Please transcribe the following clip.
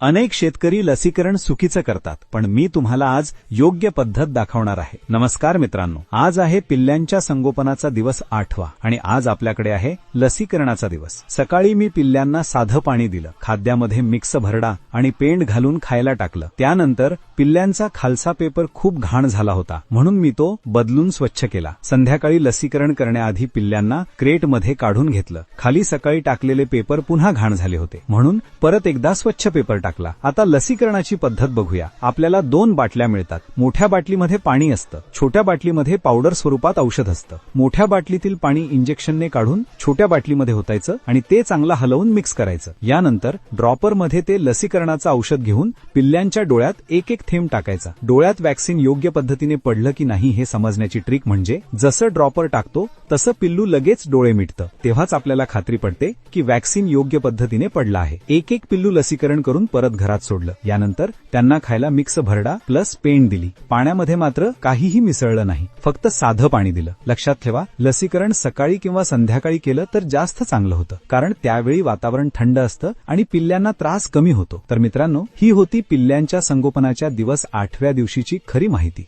अनेक शेतकरी लसीकरण चुकीचं करतात पण मी तुम्हाला आज योग्य पद्धत दाखवणार आहे. नमस्कार मित्रांनो आज आहे पिल्ल्यांच्या संगोपनाचा दिवस आठवा आणि आज आपल्याकडे आहे लसीकरणाचा दिवस. सकाळी मी पिल्ल्यांना साधं पाणी दिलं खाद्यामध्ये मिक्स भरडा आणि पेंड घालून खायला टाकलं. त्यानंतर पिल्ल्यांचा खालसा पेपर खूप घाण झाला होता म्हणून मी तो बदलून स्वच्छ केला. संध्याकाळी लसीकरण करण्याआधी पिल्ल्यांना क्रेटमध्ये काढून घेतलं. खाली सकाळी टाकलेले पेपर पुन्हा घाण झाले होते म्हणून परत एकदा स्वच्छ पेपर टाकला. आता लसीकरणाची पद्धत बघूया. आपल्याला दोन बाटल्या मिळतात. मोठ्या बाटलीमध्ये पाणी असतं. छोट्या बाटलीमध्ये पावडर स्वरूपात औषध असतं. मोठ्या बाटलीतील पाणी इंजेक्शनने काढून छोट्या बाटलीमध्ये होतायचं आणि ते चांगलं हलवून मिक्स करायचं. यानंतर ड्रॉपरमध्ये ते लसीकरणाचं औषध घेऊन पिल्ल्यांच्या डोळ्यात एक एक थेंब टाकायचा. डोळ्यात वॅक्सिन योग्य पद्धतीने पडलं की नाही हे समजण्याची ट्रिक म्हणजे जसं ड्रॉपर टाकतो तसं पिल्लू लगेच डोळे मिटतं. तेव्हाच आपल्याला खात्री पडते की वॅक्सिन योग्य पद्धतीने पडलं आहे. एक एक पिल्लू लसीकरण करून परत घरात सोडलं. यानंतर त्यांना खायला मिक्स भरडा प्लस पेंड दिली. पाण्यामध्ये मात्र काहीही मिसळलं नाही. फक्त साधं पाणी दिलं. लक्षात ठेवा लसीकरण सकाळी किंवा संध्याकाळी केलं तर जास्त चांगलं होतं. कारण त्यावेळी वातावरण थंड असतं आणि पिल्ल्यांना त्रास कमी होतो. तर मित्रांनो ही होती पिल्ल्यांच्या संगोपनाच्या दिवस आठव्या दिवशीची खरी माहिती.